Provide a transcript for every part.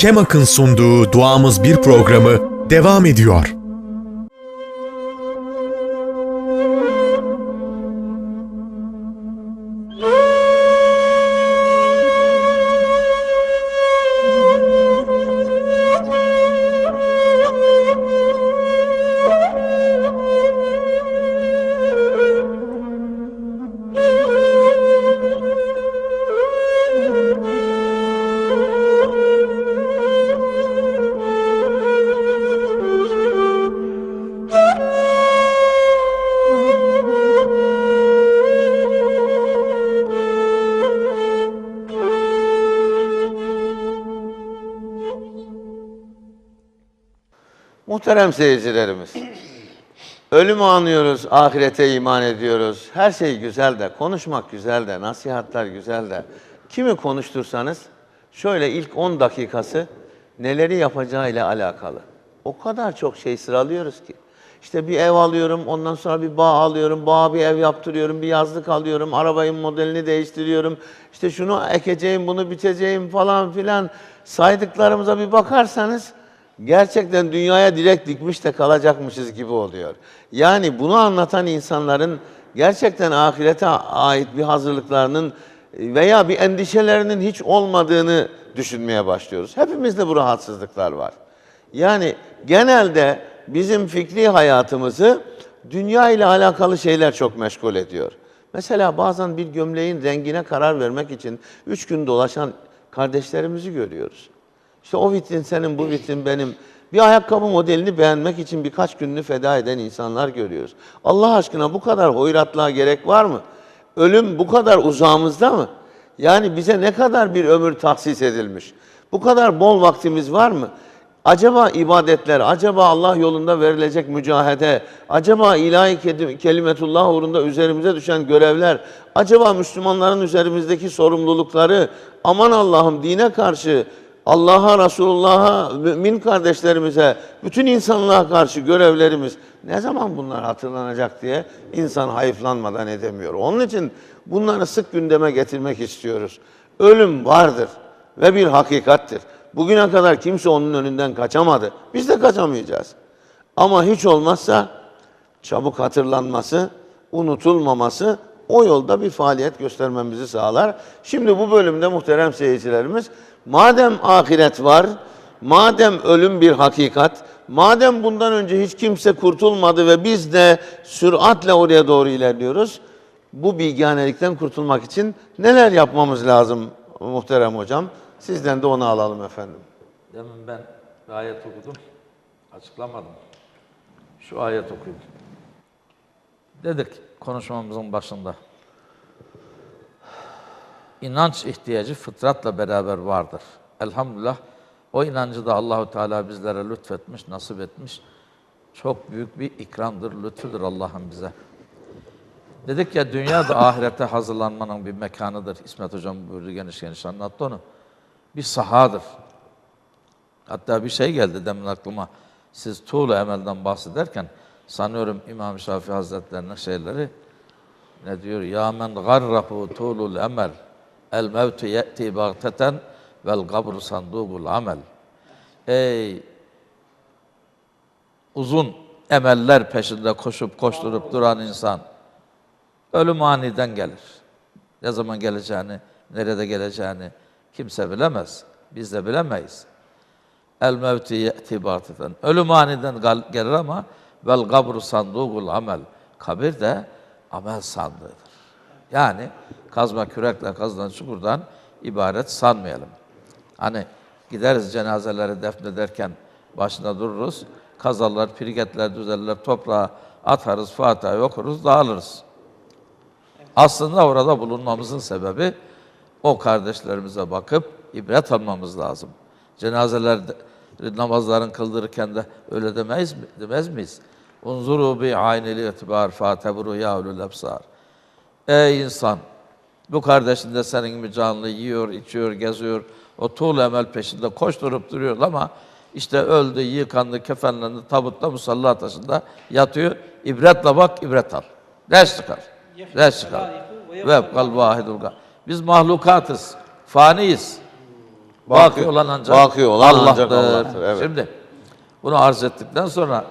Kemak'ın sunduğu Duamız Bir programı devam ediyor. Muhterem seyircilerimiz, ölümü anıyoruz, ahirete iman ediyoruz. Her şey güzel de, konuşmak güzel de, nasihatler güzel de. Kimi konuştursanız şöyle ilk 10 dakikası neleri yapacağıyla alakalı. O kadar çok şey sıralıyoruz ki. İşte bir ev alıyorum, ondan sonra bir bağ alıyorum, bağ bir ev yaptırıyorum, bir yazlık alıyorum, arabayın modelini değiştiriyorum. İşte şunu ekeceğim, bunu biteceğim falan filan saydıklarımıza bir bakarsanız gerçekten dünyaya direkt dikmiş de kalacakmışız gibi oluyor. Yani bunu anlatan insanların gerçekten ahirete ait bir hazırlıklarının veya bir endişelerinin hiç olmadığını düşünmeye başlıyoruz. Hepimizde bu rahatsızlıklar var. Yani genelde bizim fikri hayatımızı dünya ile alakalı şeyler çok meşgul ediyor. Mesela bazen bir gömleğin rengine karar vermek için üç gün dolaşan kardeşlerimizi görüyoruz. İşte o vitrin senin, bu vitrin benim. Bir ayakkabı modelini beğenmek için birkaç gününü feda eden insanlar görüyoruz. Allah aşkına bu kadar hoyratlığa gerek var mı? Ölüm bu kadar uzağımızda mı? Yani bize ne kadar bir ömür tahsis edilmiş? Bu kadar bol vaktimiz var mı? Acaba ibadetler, acaba Allah yolunda verilecek mücahede, acaba ilahi kelimetullah uğrunda üzerimize düşen görevler, acaba Müslümanların üzerimizdeki sorumlulukları, aman Allah'ım dine karşı, Allah'a, Resulullah'a, mümin kardeşlerimize, bütün insanlığa karşı görevlerimiz ne zaman bunlar hatırlanacak diye insan hayıflanmadan edemiyor. Onun için bunları sık gündeme getirmek istiyoruz. Ölüm vardır ve bir hakikattir. Bugüne kadar kimse onun önünden kaçamadı. Biz de kaçamayacağız. Ama hiç olmazsa çabuk hatırlanması, unutulmaması o yolda bir faaliyet göstermemizi sağlar. Şimdi bu bölümde muhterem seyircilerimiz, madem ahiret var, madem ölüm bir hakikat, madem bundan önce hiç kimse kurtulmadı ve biz de süratle oraya doğru ilerliyoruz, bu bilgihanelikten kurtulmak için neler yapmamız lazım muhterem hocam? Sizden de onu alalım efendim. Demin ben ayet okudum, açıklamadım. Şu ayet okuyayım. Dedik konuşmamızın başında. İnanç ihtiyacı fıtratla beraber vardır. Elhamdülillah o inancı da Allahu Teala bizlere lütfetmiş, nasip etmiş. Çok büyük bir ikramdır, lütfudur Allah'ın bize. Dedik ya dünya da ahirete hazırlanmanın bir mekanıdır. İsmet Hocam buyurdu geniş geniş anlattı onu. Bir sahadır. Hatta bir şey geldi demin aklıma. Siz tuğlu emelden bahsederken sanıyorum İmam Şafii Hazretlerinin şeyleri ne diyor? Ya men garrahu tuğlul emel el mevtu ye'ti bagteten vel kabru sandugul amel. Ey uzun emeller peşinde koşup koşturup duran insan ölüm aniden gelir. Ne zaman geleceğini, nerede geleceğini kimse bilemez. Biz de bilemeyiz. El mevti ye'ti batiten. Ölüm aniden gelir ama vel kabru sandugul amel. Kabir de amel sandığıdır. Yani kazma kürekle kazılan çukurdan ibaret sanmayalım. Hani gideriz cenazeleri defnederken başında dururuz. Kazarlar, piriketler düzerler, toprağa atarız, Fatiha'yı okuruz, dağılırız. Aslında orada bulunmamızın sebebi o kardeşlerimize bakıp ibret almamız lazım. Cenazeler namazların kıldırırken de öyle demeyiz mi? Demez miyiz? Unzuru bi aynili itibar fateburu ya ulul. Ey insan! Bu kardeşin de senin gibi canlı yiyor, içiyor, geziyor. O tuğul emel peşinde koşturup duruyor ama işte öldü, yıkandı, kefenlendi, tabutta musalla taşında yatıyor. İbretle bak, ibret al. Ders çıkar. Ders çıkar. Ve kal vahidul. Biz mahlukatız, faniyiz. Baki olan ancak Baki olan Allah'tır. ancak Allah'tır, evet. Şimdi bunu arz ettikten sonra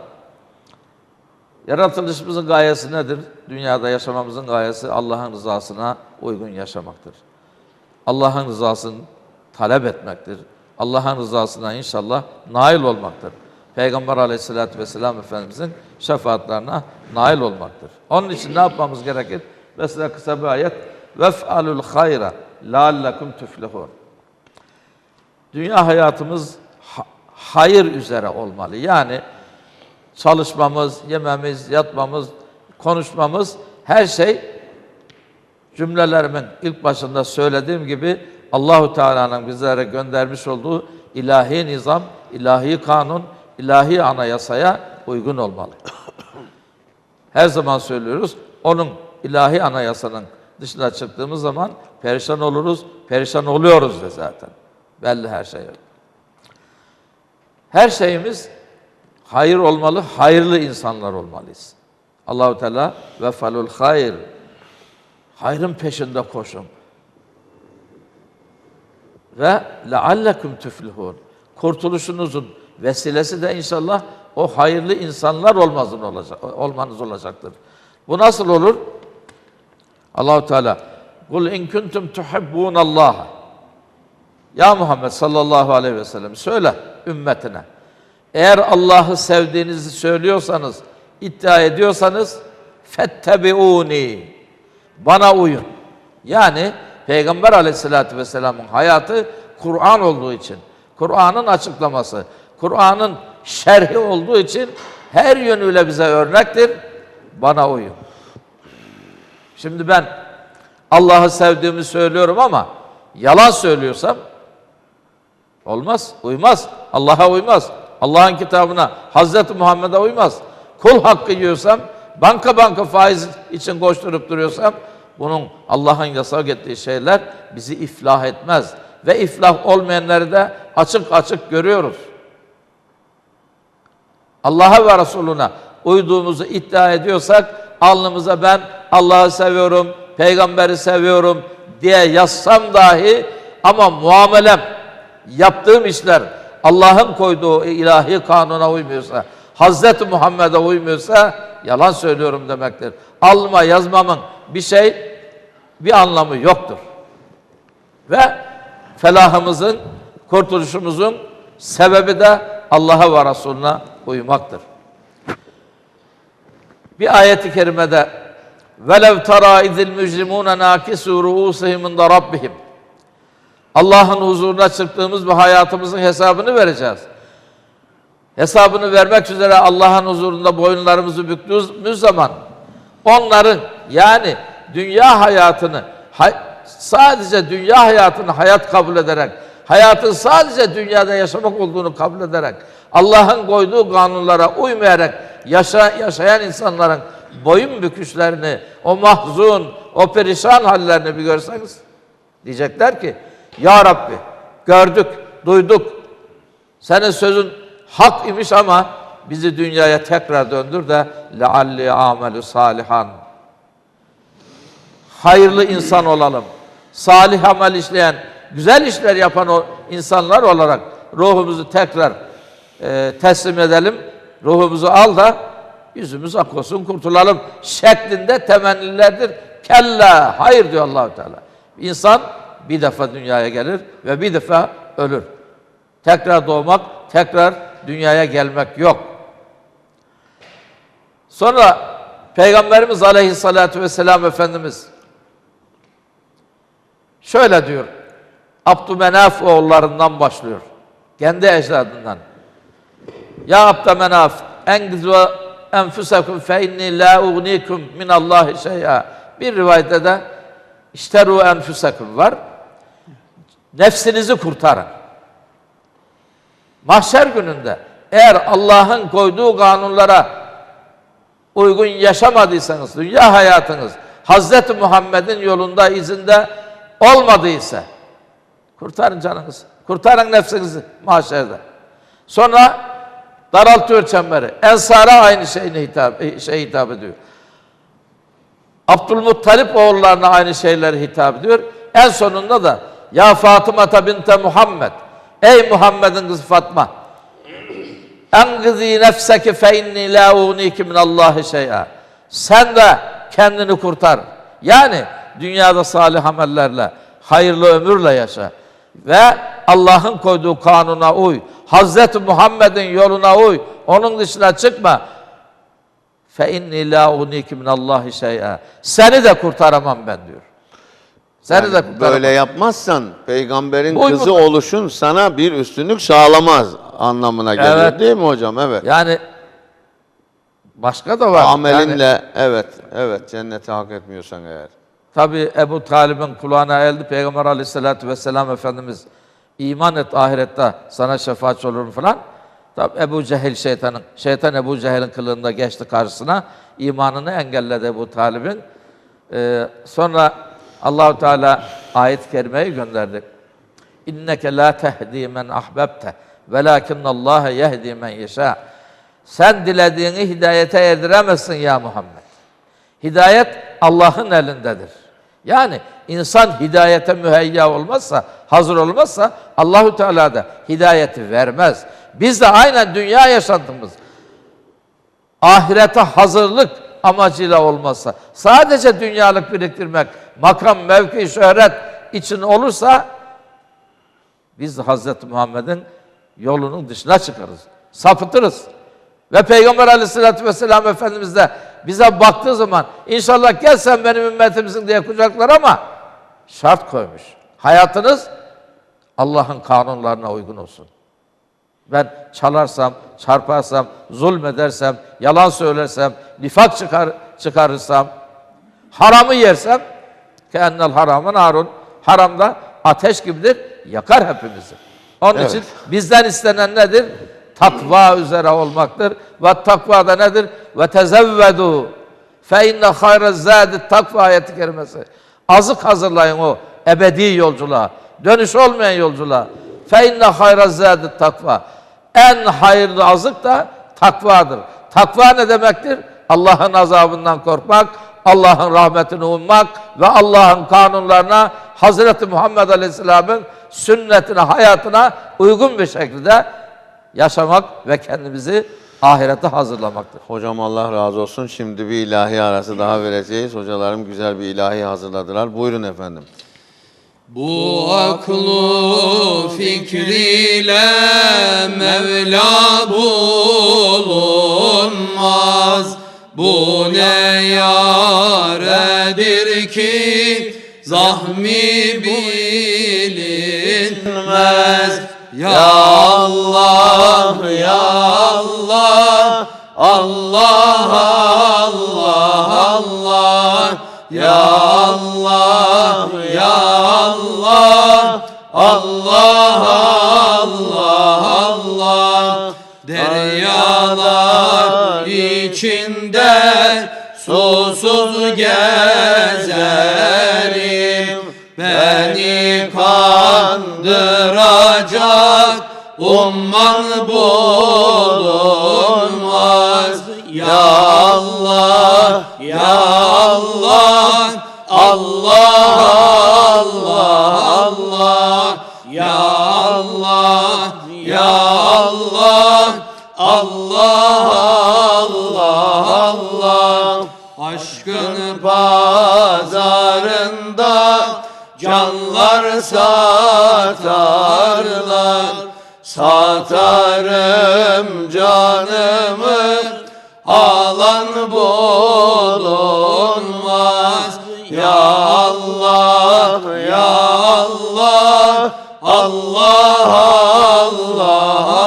yaratılışımızın gayesi nedir? Dünyada yaşamamızın gayesi Allah'ın rızasına uygun yaşamaktır. Allah'ın rızasını talep etmektir. Allah'ın rızasına inşallah nail olmaktır. Peygamber aleyhissalatü vesselam Efendimizin şefaatlerine nail olmaktır. Onun için ne yapmamız gerekir? Mesela kısa bir ayet. وَفْعَلُوا الْخَيْرَ لَعَلَّكُمْ تُفْلِحُونَ Dünya hayatımız ha- hayır üzere olmalı. Yani çalışmamız, yememiz, yatmamız, konuşmamız her şey cümlelerimin ilk başında söylediğim gibi Allahu Teala'nın bizlere göndermiş olduğu ilahi nizam, ilahi kanun, ilahi anayasaya uygun olmalı. Her zaman söylüyoruz. Onun ilahi anayasanın dışına çıktığımız zaman perişan oluruz, perişan oluyoruz da zaten. Belli her şey. Her şeyimiz hayır olmalı, hayırlı insanlar olmalıyız. Allahu Teala ve falul hayr. Hayrın peşinde koşun. Ve leallekum tuflihun. Kurtuluşunuzun vesilesi de inşallah o hayırlı insanlar olmazın olacak, olmanız olacaktır. Bu nasıl olur? Allahu Teala Kul in kuntum tuhibbunallah. Ya Muhammed sallallahu aleyhi ve sellem söyle ümmetine. Eğer Allah'ı sevdiğinizi söylüyorsanız, iddia ediyorsanız fettebiuni. Bana uyun. Yani Peygamber aleyhissalatü vesselamın hayatı Kur'an olduğu için, Kur'an'ın açıklaması, Kur'an'ın şerhi olduğu için her yönüyle bize örnektir. Bana uyun. Şimdi ben Allah'ı sevdiğimi söylüyorum ama yalan söylüyorsam olmaz, uymaz. Allah'a uymaz. Allah'ın kitabına, Hazreti Muhammed'e uymaz. Kul hakkı yiyorsam, banka banka faiz için koşturup duruyorsam bunun Allah'ın yasak ettiği şeyler bizi iflah etmez. Ve iflah olmayanları da açık açık görüyoruz. Allah'a ve Resuluna uyduğumuzu iddia ediyorsak alnımıza ben Allah'ı seviyorum, peygamberi seviyorum diye yazsam dahi ama muamelem, yaptığım işler Allah'ın koyduğu ilahi kanuna uymuyorsa, Hazreti Muhammed'e uymuyorsa yalan söylüyorum demektir. Alma yazmamın bir şey, bir anlamı yoktur. Ve felahımızın, kurtuluşumuzun sebebi de Allah'a ve Resulüne uymaktır. Bir ayeti kerimede velev tara izil mücrimune nakisu ruusihim inda rabbihim Allah'ın huzuruna çıktığımız bu hayatımızın hesabını vereceğiz. Hesabını vermek üzere Allah'ın huzurunda boyunlarımızı büktüğümüz zaman onların yani dünya hayatını hay- sadece dünya hayatını hayat kabul ederek hayatın sadece dünyada yaşamak olduğunu kabul ederek Allah'ın koyduğu kanunlara uymayarak yaşa, yaşayan insanların boyun büküşlerini, o mahzun, o perişan hallerini bir görseniz diyecekler ki Ya Rabbi gördük, duyduk. Senin sözün hak imiş ama bizi dünyaya tekrar döndür de lealli amelü salihan. Hayırlı insan olalım. Salih amel işleyen, güzel işler yapan o insanlar olarak ruhumuzu tekrar e, teslim edelim. Ruhumuzu al da yüzümüz ak olsun kurtulalım şeklinde temennilerdir. Kella hayır diyor Allahu Teala. İnsan bir defa dünyaya gelir ve bir defa ölür. Tekrar doğmak, tekrar dünyaya gelmek yok. Sonra Peygamberimiz Aleyhisselatü Vesselam Efendimiz şöyle diyor. Abdümenaf oğullarından başlıyor. Kendi ecdadından. Ya Abdümenaf engizu enfusakum fe inni la ugnikum min Allahi şey'a. Bir rivayette de işteru enfusakum var. Nefsinizi kurtarın. Mahşer gününde eğer Allah'ın koyduğu kanunlara uygun yaşamadıysanız, dünya hayatınız Hazreti Muhammed'in yolunda, izinde olmadıysa kurtarın canınızı. Kurtarın nefsinizi mahşerde. Sonra daraltıyor çemberi. Ensara aynı şeyine hitap, şey hitap ediyor. Abdülmuttalip oğullarına aynı şeyleri hitap ediyor. En sonunda da ya Fatıma binte Muhammed Ey Muhammed'in kızı Fatma. Engizi nefseke fe inni la ugniki minallahi şey'a. Sen de kendini kurtar. Yani dünyada salih amellerle, hayırlı ömürle yaşa. Ve Allah'ın koyduğu kanuna uy. Hazreti Muhammed'in yoluna uy. Onun dışına çıkma. Fe inni la ugniki minallahi şey'a. Seni de kurtaramam ben diyor. Seni de. Böyle yapmazsan peygamberin Boy kızı mu- oluşun sana bir üstünlük sağlamaz anlamına geliyor Evet. değil mi hocam? Evet. Yani başka da var. Yani, Amelinle evet evet cenneti hak etmiyorsan eğer. tabi Ebu Talib'in kulağına eldi Peygamber aleyhissalatü vesselam Efendimiz iman et ahirette sana şefaatçi olurum falan. Tabi Ebu Cehil şeytanın, şeytan Ebu Cehil'in kılığında geçti karşısına. imanını engelledi Ebu Talib'in. Ee, sonra Allahu Teala ayet-i kerimeyi gönderdi. İnneke la tehdi men ahbebte velakin Allah yehdi men yeşâ. Sen dilediğini hidayete erdiremezsin ya Muhammed. Hidayet Allah'ın elindedir. Yani insan hidayete müheyya olmazsa, hazır olmazsa Allahu Teala da hidayeti vermez. Biz de aynen dünya yaşantımız ahirete hazırlık amacıyla olmazsa, sadece dünyalık biriktirmek, makam, mevki, şöhret için olursa biz Hazreti Muhammed'in yolunun dışına çıkarız. Sapıtırız. Ve Peygamber aleyhissalatü vesselam Efendimiz de bize baktığı zaman inşallah gel sen benim ümmetimsin diye kucaklar ama şart koymuş. Hayatınız Allah'ın kanunlarına uygun olsun. Ben çalarsam, çarparsam, zulmedersem, yalan söylersem, nifak çıkar, çıkarırsam, haramı yersem, keennel haramın harun, haramda ateş gibidir, yakar hepimizi. Onun Evet. için bizden istenen nedir? Takva üzere olmaktır. Ve takva da nedir? Ve tezevvedu fe inne hayre zâdi takva ayeti kerimesi. Azık hazırlayın o ebedi yolculuğa. Dönüş olmayan yolculuğa. Fe inne hayre zâdi takva. En hayırlı azık da takvadır. Takva ne demektir? Allah'ın azabından korkmak, Allah'ın rahmetini ummak ve Allah'ın kanunlarına Hazreti Muhammed Aleyhisselam'ın sünnetine, hayatına uygun bir şekilde yaşamak ve kendimizi ahirete hazırlamaktır. Hocam Allah razı olsun. Şimdi bir ilahi arası daha vereceğiz. Hocalarım güzel bir ilahi hazırladılar. Buyurun efendim. Bu aklı fikriyle Mevla bulunmaz. Bu ne yaredir ki Zahmi bilinmez. Ya Allah ya Allah Allah Allah Allah Ya Allah ya Allah Allah Allah. Deryalar içinde susuz gezerim. Beni kandıracak umman bulunmaz. Ya Allah Ya Allah Allah Allah Allah Allah. Aşkın pazarında canlar satarlar. Satarım canımı alan bulunmaz Ya Allah Ya Allah Allah Allah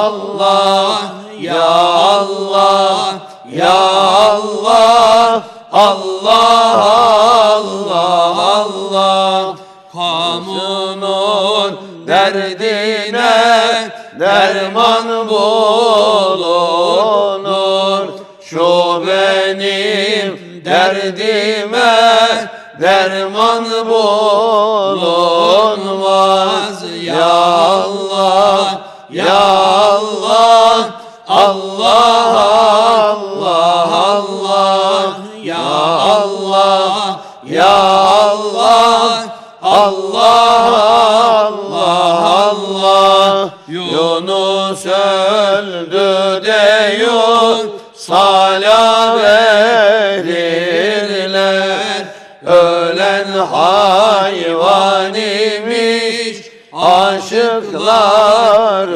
Allah Allah Allah Allah. Kamunun derdine derman bulunur. Şu benim derdime derman bulunmaz Ya Allah Yunus öldü de Yunus'a verirler Ölen hayvan imiş Aşıklar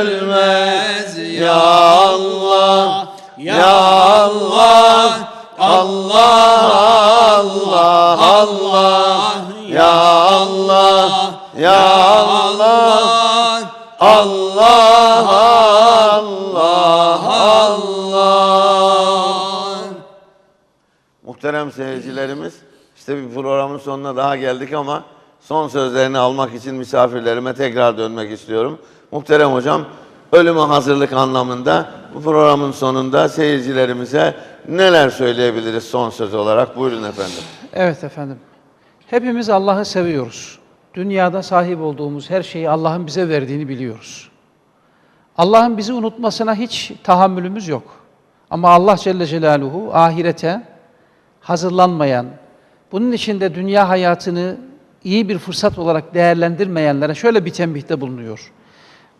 ölmez. Ya Allah Ya Allah Allah Allah Allah Ya Allah Ya Allah Muhterem seyircilerimiz, işte bir programın sonuna daha geldik ama son sözlerini almak için misafirlerime tekrar dönmek istiyorum. Muhterem hocam, ölüme hazırlık anlamında bu programın sonunda seyircilerimize neler söyleyebiliriz son söz olarak? Buyurun efendim. Evet efendim. Hepimiz Allah'ı seviyoruz. Dünyada sahip olduğumuz her şeyi Allah'ın bize verdiğini biliyoruz. Allah'ın bizi unutmasına hiç tahammülümüz yok. Ama Allah Celle Celaluhu ahirete hazırlanmayan, bunun içinde dünya hayatını iyi bir fırsat olarak değerlendirmeyenlere şöyle bir tembihte bulunuyor.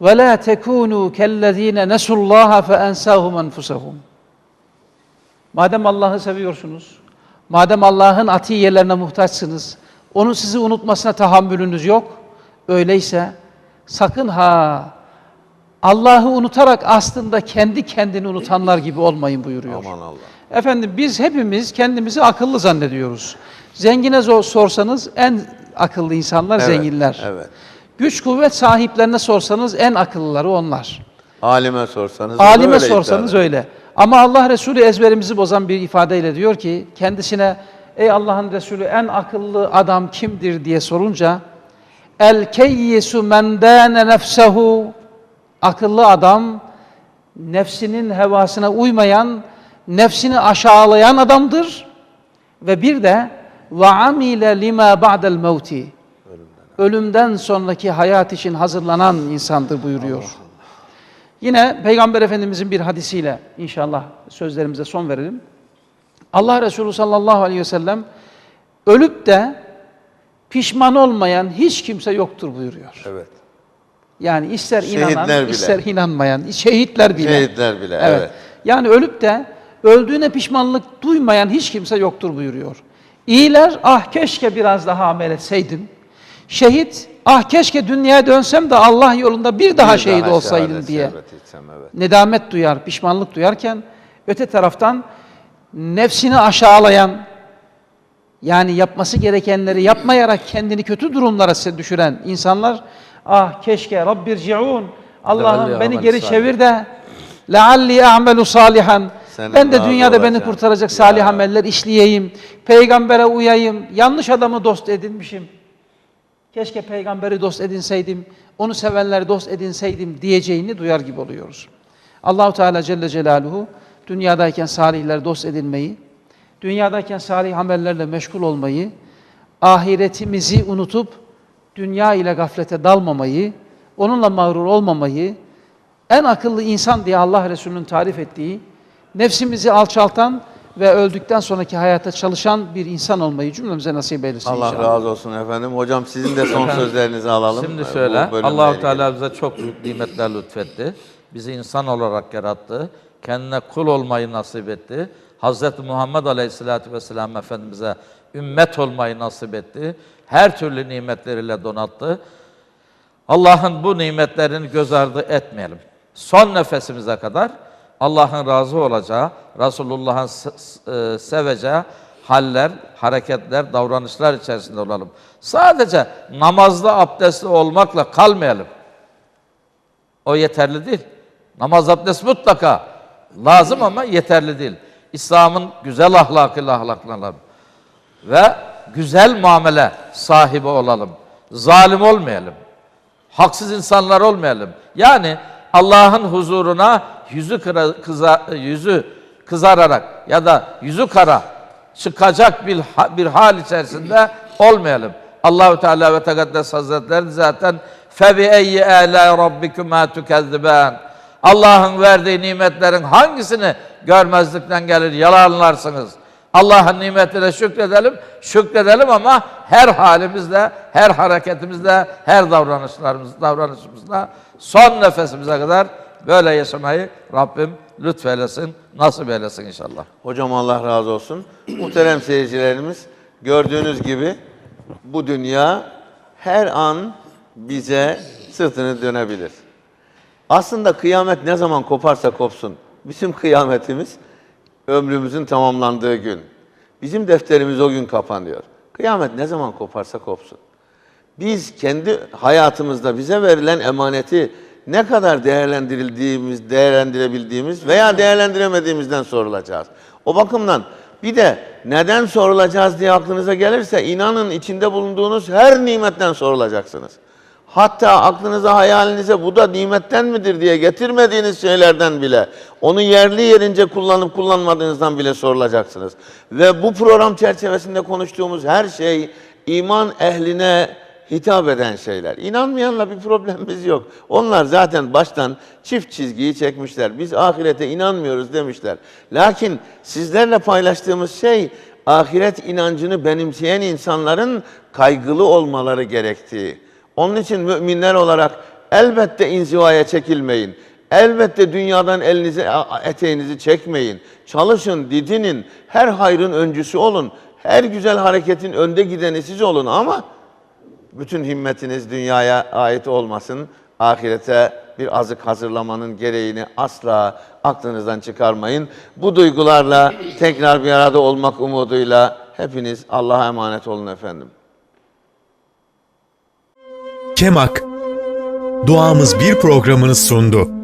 وَلَا تَكُونُوا كَالَّذ۪ينَ نَسُوا اللّٰهَ فَاَنْسَاهُمْ أَنْفُسَهُمْ Madem Allah'ı seviyorsunuz, madem Allah'ın atiyelerine muhtaçsınız, onun sizi unutmasına tahammülünüz yok, öyleyse sakın ha Allah'ı unutarak aslında kendi kendini unutanlar gibi olmayın buyuruyor. Aman Allah. Efendim biz hepimiz kendimizi akıllı zannediyoruz. Zengine sorsanız en akıllı insanlar Evet, zenginler. evet. Güç kuvvet sahiplerine sorsanız en akıllıları onlar. Alime sorsanız Alime öyle sorsanız eder. öyle. Ama Allah Resulü ezberimizi bozan bir ifadeyle diyor ki kendisine ey Allah'ın Resulü en akıllı adam kimdir diye sorunca el keyyisu men dâne nefsehu akıllı adam nefsinin hevasına uymayan, nefsini aşağılayan adamdır ve bir de ve amile lima ba'del mevti ölümden sonraki hayat için hazırlanan insandır buyuruyor. Yine Peygamber Efendimizin bir hadisiyle inşallah sözlerimize son verelim. Allah Resulü sallallahu aleyhi ve sellem ölüp de pişman olmayan hiç kimse yoktur buyuruyor. Evet. Yani ister Şehitler inanan, bile. ister inanmayan, şehitler bile. Şehitler bile, evet. Yani ölüp de öldüğüne pişmanlık duymayan hiç kimse yoktur buyuruyor. İyiler, ah keşke biraz daha amel etseydim. Şehit, ah keşke dünyaya dönsem de Allah yolunda bir daha Bir şehit daha olsaydım diye. içsem, evet. Nedamet duyar, pişmanlık duyarken öte taraftan nefsini aşağılayan, yani yapması gerekenleri yapmayarak kendini kötü durumlara düşüren insanlar ah keşke Rabbirciun Allah'ım beni geri çevir de lealli a'melu salihan Senin ben de dünyada beni kurtaracak salih Ya. ameller işleyeyim. Peygambere uyayım. Yanlış adamı dost edinmişim. Keşke peygamberi dost edinseydim, onu sevenleri dost edinseydim diyeceğini duyar gibi oluyoruz. Allahu Teala Celle Celaluhu dünyadayken salihler dost edinmeyi, dünyadayken salih amellerle meşgul olmayı, ahiretimizi unutup dünya ile gaflete dalmamayı, onunla mağrur olmamayı, en akıllı insan diye Allah Resulü'nün tarif ettiği, nefsimizi alçaltan ve öldükten sonraki hayata çalışan bir insan olmayı cümlemize nasip eylesin Allah inşallah. razı olsun efendim. Hocam sizin de son sözlerinizi alalım. Şimdi bölümle Allahu. Teala bize çok büyük nimetler lütfetti. Bizi insan olarak yarattı. Kendine kul olmayı nasip etti. Hazreti Muhammed Aleyhisselatü Vesselam Efendimiz'e ümmet olmayı nasip etti. Her türlü nimetleriyle donattı. Allah'ın bu nimetlerini göz ardı etmeyelim. Son nefesimize kadar Allah'ın razı olacağı, Resulullah'ın e, seveceği haller, hareketler, davranışlar içerisinde olalım. Sadece namazda abdestli olmakla kalmayalım. O yeterli değil. Namaz abdest mutlaka lazım ama yeterli değil. İslam'ın güzel ahlakıyla ahlaklanalım. Ve güzel muamele sahibi olalım. Zalim olmayalım. Haksız insanlar olmayalım. Yani Allah'ın huzuruna yüzü kıra, kıza, yüzü kızararak ya da yüzü kara çıkacak bir bir hal içerisinde olmayalım. Allahu Teala ve Tekaddes Hazretleri zaten febi eyyi ala rabbikuma tukezziban. Allah'ın verdiği nimetlerin hangisini görmezlikten gelir yalanlarsınız. Allah'ın nimetine şükredelim, şükredelim ama her halimizde, her hareketimizde, her davranışlarımız, davranışımızda son nefesimize kadar böyle yaşamayı Rabbim lütfeylesin, nasip eylesin inşallah. Hocam Allah razı olsun. Muhterem seyircilerimiz gördüğünüz gibi bu dünya her an bize sırtını dönebilir. Aslında kıyamet ne zaman koparsa kopsun. Bizim kıyametimiz ömrümüzün tamamlandığı gün. Bizim defterimiz o gün kapanıyor. Kıyamet ne zaman koparsa kopsun. Biz kendi hayatımızda bize verilen emaneti ne kadar değerlendirildiğimiz, değerlendirebildiğimiz veya değerlendiremediğimizden sorulacağız. O bakımdan bir de neden sorulacağız diye aklınıza gelirse inanın içinde bulunduğunuz her nimetten sorulacaksınız. Hatta aklınıza, hayalinize bu da nimetten midir diye getirmediğiniz şeylerden bile, onu yerli yerince kullanıp kullanmadığınızdan bile sorulacaksınız. Ve bu program çerçevesinde konuştuğumuz her şey iman ehline hitap eden şeyler. İnanmayanla bir problemimiz yok. Onlar zaten baştan çift çizgiyi çekmişler. Biz ahirete inanmıyoruz demişler. Lakin sizlerle paylaştığımız şey ahiret inancını benimseyen insanların kaygılı olmaları gerektiği. Onun için müminler olarak elbette inzivaya çekilmeyin. Elbette dünyadan elinizi, eteğinizi çekmeyin. Çalışın, didinin, her hayrın öncüsü olun. Her güzel hareketin önde gideni siz olun ama bütün himmetiniz dünyaya ait olmasın. Ahirete bir azık hazırlamanın gereğini asla aklınızdan çıkarmayın. Bu duygularla tekrar bir arada olmak umuduyla hepiniz Allah'a emanet olun efendim. Kemak, Duamız Bir programını sundu.